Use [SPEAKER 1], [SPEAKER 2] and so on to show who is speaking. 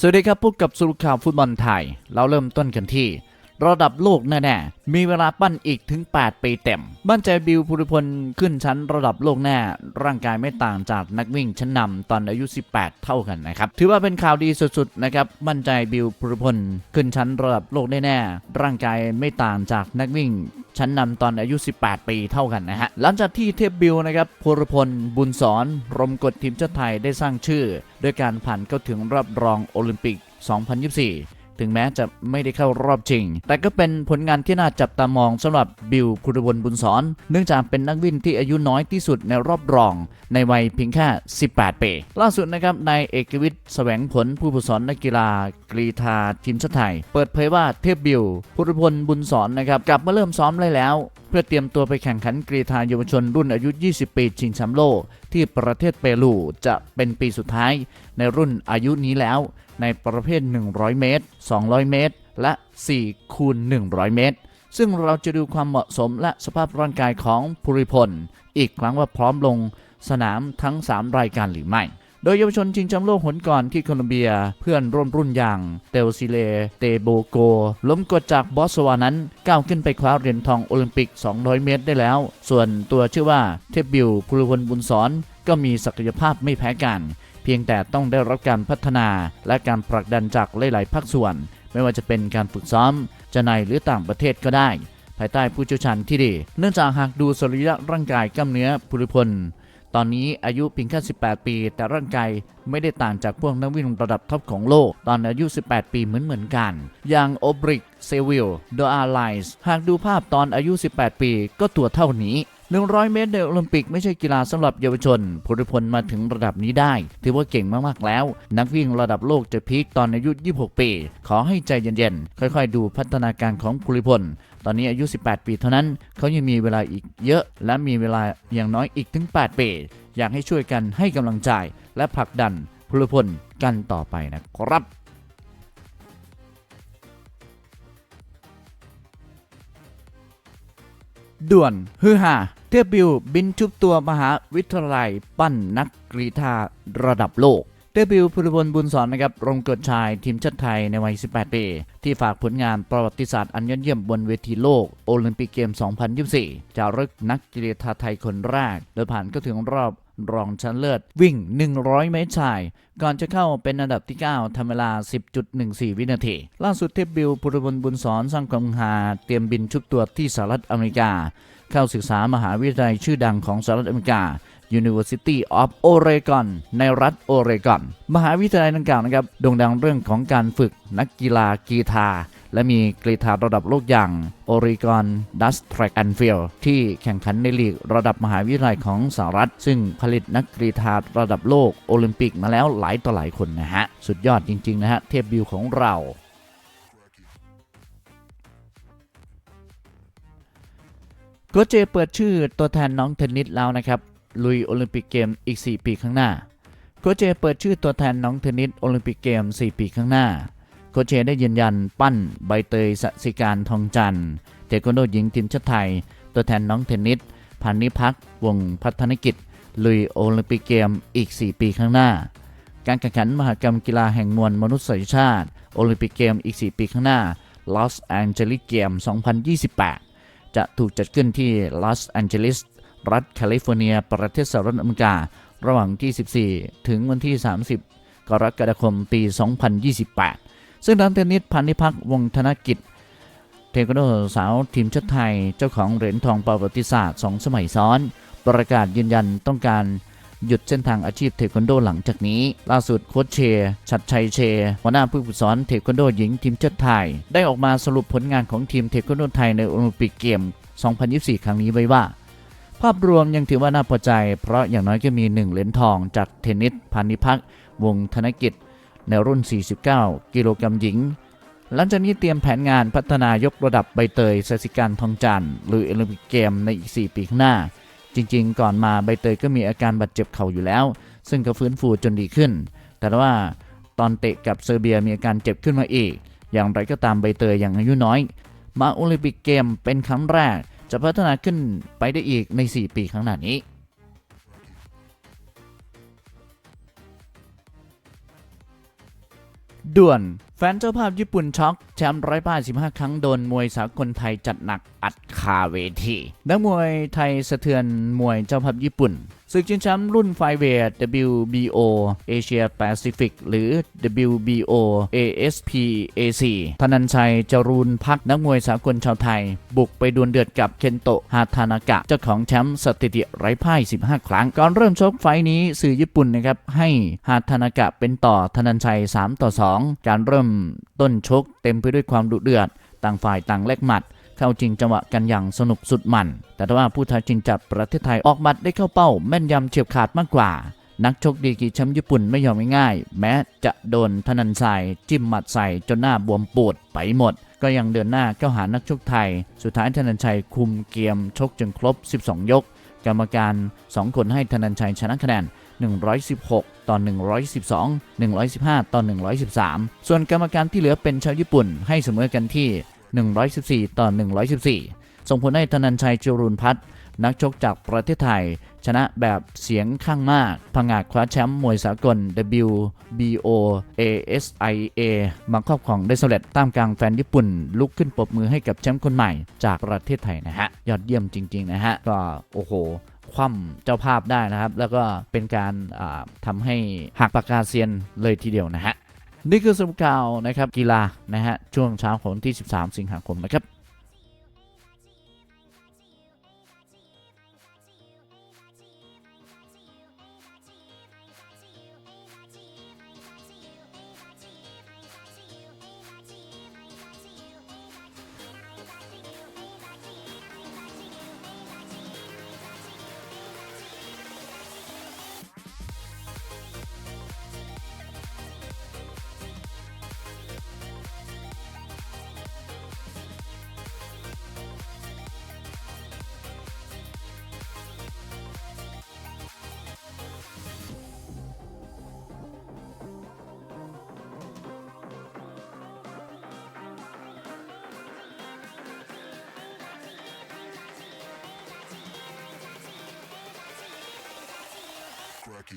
[SPEAKER 1] สวัสดีครับพบกับสรุปข่าวฟุตบอลไทย เราเริ่มต้นกันที่ ระดับโลกแน่ๆ มีเวลาปั้นอีกถึง 8 ปีเต็มบ้านใจบิวภูริพลขึ้นชั้นระดับโลกแน่ ร่างกายไม่ต่างจากนักวิ่งชั้นนำตอนอายุ 18 เท่ากันนะครับ ถือว่าเป็นข่าวดีสุดๆนะครับบ้านใจบิวภูริพลขึ้นชั้นระดับโลกแน่ร่างกายไม่ต่างจากนักวิ่งชั้นนำตอนอายุ 18 ปีเท่ากันนะฮะ หลังจากที่เทพบิวนะครับพลพล บุญสอน รมกฎทีมชาติไทยได้สร้างชื่อ ด้วยการผ่านเข้าถึงรอบรองโอลิมปิก 2024 ถึงแม้จะไม่ได้เข้ารอบชิง แต่ก็เป็นผลงานที่น่าจับตามองสำหรับบิวพุทธบลบุญสอน เนื่องจากเป็นนักวิ่งที่อายุน้อยที่สุดในรอบรอง ในวัยเพียงแค่ 18 ปี ล่าสุดนะครับนายเอกวิทย์แสวงผลผู้ฝึกสอนนักกีฬากรีธาทีมชาติไทย เปิดเผยว่าเทพบิวพุทธพลบุญสอนนะครับกลับมาเริ่มซ้อมได้แล้วเพื่อเตรียมตัวไปแข่งขันกรีธาเยาวชนรุ่นอายุ 20 ปีชิงแชมป์โลกที่ประเทศเปรูจะเป็นปีสุดท้ายในรุ่นอายุนี้แล้ว ในประเภท 100 เมตร 200 เมตร และ 4 คูณ 100 เมตร ซึ่งเราจะดูความเหมาะสมและสภาพร่างกายของภูริพล อีกครั้งว่าพร้อมลงสนามทั้ง 3 รายการหรือไม่ โดยเยาวชนชิงแชมป์โลกหนก่อนที่โคลอมเบีย เพื่อนร่วมรุ่นอย่างเตลซิเล เตโบโก ล้มกดจากบอสวานั้น ก้าวขึ้นไปคว้าเหรียญทองโอลิมปิก 200 เมตรได้แล้ว ส่วนตัวชื่อว่าเทพบิวภูริพลบุญสอนก็มีศักยภาพไม่แพ้กัน เพียงแต่ต้องได้รับการพัฒนาและการผลักดันจากหลาย ๆ ภาคส่วน ไม่ว่าจะเป็นการฝึกซ้อม จะในหรือต่างประเทศก็ได้ ภายใต้ผู้เชี่ยวชาญที่ดี เนื่องจากหากดูสรีระร่างกายกล้ามเนื้อภูริพล ตอนนี้อายุเพียงแค่ 18 ปี แต่ร่างกายไม่ได้ต่างจากพวกนักวิ่งระดับท็อปของโลก ตอนอายุ 18 ปีเหมือนเหมือนกัน อย่างโอบริกเซวิลเดอาไลส์หากดูภาพตอนอายุ 18 ปีก็ตัวเท่านี้ 100 เมตรในโอลิมปิกไม่ใช่กีฬาสำหรับเยาวชนภูริพลมาถึงระดับนี้ได้ ถือว่าเก่งมากๆแล้ว นักวิ่งระดับโลกจะพีคตอนอายุ 26 ปี ขอให้ใจเย็นๆ ค่อยๆ ดูพัฒนาการของภูริพล ตอนนี้อายุ 18 ปีเท่านั้น เขายังมีเวลาอีกเยอะ และมีเวลาอย่างน้อยอีกถึง 8 ปี อยากให้ช่วยกันให้กำลังใจและผลักดันภูริพลกันต่อไปนะครับ ด่วนฮือฮาเทพบิวบินชุบตัวมหาวิทยาลัย ปั้นนักกรีธาระดับโลกเทพบิวพุทธพลบุญสอนนะครับรงเกิดชายทีมชาติไทยในวัย 18 ปี ที่ฝากผลงานประวัติศาสตร์อันยอดเยี่ยมบนเวทีโลกโอลิมปิกเกม 2024 จะรึกนักกีฬาไทยคนแรกโดยผ่านก็ถึงรอบ รองชนะเลิศวิ่ง 100 เมตรชาย ก่อนจะเข้าเป็นอันดับที่ 9ทำเวลา 10.14 วินาที ล่าสุดเทพบิวพุทธพลบุญสอนสร้างความฮือฮาเตรียมบินชุบตัวที่สหรัฐอเมริกา เข้าศึกษามหาวิทยาลัยชื่อดังของสหรัฐอเมริกา University of Oregon ในรัฐโอเรกอน มหาวิทยาลัยดังกล่าวนะครับโด่งดังเรื่องของการฝึกนักกีฬากีฬา และมีกรีธาระดับโลกอย่าง Oregon Dust Track and Field ที่แข่งขันในลีกระดับมหาวิทยาลัยของสหรัฐ ซึ่งผลิตนักกรีธาระดับโลกโอลิมปิกมาแล้วหลายต่อหลายคนนะฮะ สุดยอดจริง ๆ นะฮะ เทพบิวของเราโกเจเปิดชื่อตัวแทนน้องเทนนิสแล้วนะครับ ลุยโอลิมปิกเกมอีก 4 ปีข้างหน้าโกเจเปิดชื่อตัวแทนน้องเทนนิสโอลิมปิกเกม 4 ปีข้างหน้า คชเชได้ยืนยันปั้นใบเตยสสิการทองจันทร์เทควันโดหญิงทีมชาติไทย ตัวแทนน้องเทนนิสพันนิพักวงพัฒนกิจ ลุยโอลิมปิกเกมอีก 4 ปีข้างหน้า การแข่งขันมหกรรมกีฬาแห่งมวลมนุษยชาติ โอลิมปิกเกมอีก 4 ปีข้างหน้าลอสแองเจลิสเกม 2028 จะถูกจัดขึ้นที่ลอสแองเจลิสรัฐแคลิฟอร์เนีย ประเทศสหรัฐอเมริการะหว่างที่ 14 ถึงวันที่ 30 กรกฎาคมปี 2028 ซึ่งนักเทนนิสพันธิพักวงธนกิจ เทควันโดสาวทีมชาติไทย เจ้าของเหรียญทองประวัติศาสตร์ 2 สมัยซ้อน ประกาศยืนยันต้องการหยุดเส้นทางอาชีพเทควันโดหลังจากนี้ ล่าสุดโค้ชเชชัดชัยเชหัวหน้าผู้ฝึกสอนเทควันโดหญิงทีมชาติไทย ได้ออกมาสรุปผลงานของทีมเทควันโดไทยในโอลิมปิกเกม 2024 ครั้งนี้ไว้ว่า ภาพรวมยังถือว่าน่าพอใจ เพราะอย่างน้อยก็มี 1 เหรียญทองจากเทนนิสพันนิพักวงธนกิจ ในรุ่น 49 กิโลกรัมหญิง หลังจากนี้เตรียมแผนงานพัฒนายกระดับใบเตยสสิการทองจันทร์หรือโอลิมปิกเกมในอีก 4 ปีข้างหน้า จริงๆ ก่อนมาใบเตยก็มีอาการบาดเจ็บเข่าอยู่แล้ว ซึ่งก็ฟื้นฟูจนดีขึ้น แต่ว่าตอนเตะกับเซอร์เบียมีอาการเจ็บขึ้นมาอีก อย่างไรก็ตามใบเตยยังอายุน้อย มาโอลิมปิกเกมเป็นครั้งแรกจะพัฒนาขึ้นไปได้อีกใน 4 ปีข้างหน้านี้ ด่วน แฟนเจ้าภาพญี่ปุ่นช็อก แชมป์ร้อยป้าย15ครั้งโดนมวยสากลไทยจัดหนักอัดคาเวทีนักมวยไทยสะเทือนมวยเจ้าภาพญี่ปุ่นศึกชิงแชมป์รุ่นไฟเวท WBO Asia Pacific หรือ WBO ASPAC ธนันชัยจรูนพักนักมวยสากลชาวไทย บุกไปดวลเดือดกับเคนโตะฮาทานากะ เจ้าของแชมป์สถิติไร้พ่าย 15 ครั้ง ก่อนเริ่มชกไฟนี้สื่อญี่ปุ่นนะครับ ให้ฮาทานากะเป็นต่อธนันชัย 3 ต่อ 2 การเริ่มต้นชกเต็มไปด้วยความดุเดือด ต่างฝ่ายต่างแลกหมัด เข้าจริงจังหวะกันอย่างสนุกสุดมันแต่ว่าผู้ท้าชิงจากประเทศไทยออกหมัดได้เข้าเป้าแม่นยำเฉียบขาดมากกว่า นักชกดีกีแชมป์ญี่ปุ่นไม่ยอมง่ายๆแม้จะโดนธนันทรายจิ้มหมัดใส่จนหน้าบวมปูดไปหมด ก็ยังเดินหน้าเข้าหานักชกไทย สุดท้ายธนันชัยคุมเกมชกจนครบ 12 ยก กรรมการ 2 คนให้ธนันชัยชนะคะแนน116 ต่อ 112 115 ต่อ 113 ส่วนกรรมการที่เหลือเป็นชาวญี่ปุ่นให้เสมอกันที่ 114 ต่อ 114 ส่งผลให้ธนันชัยจรูนพัฒน์นักชกจากประเทศไทย ชนะแบบเสียงข้างมาก พังงาดคว้าแชมป์มวยสากล WBO ASIA มาครอบครองได้สำเร็จตามกลางแฟนญี่ปุ่น ลุกขึ้นปรบมือให้กับแชมป์คนใหม่จากประเทศไทยนะฮะ ยอดเยี่ยมจริง ๆ นะฮะ ก็โอ้โหคว่ำเจ้าภาพได้นะครับ แล้วก็เป็นการอ่าทำให้หักปากกาเซียนเลยทีเดียวนะฮะ นี่คือสรุปข่าวนะครับกีฬานะฮะช่วงเช้าของที่ 13 สิงหาคมนะครับ
[SPEAKER 2] Aki.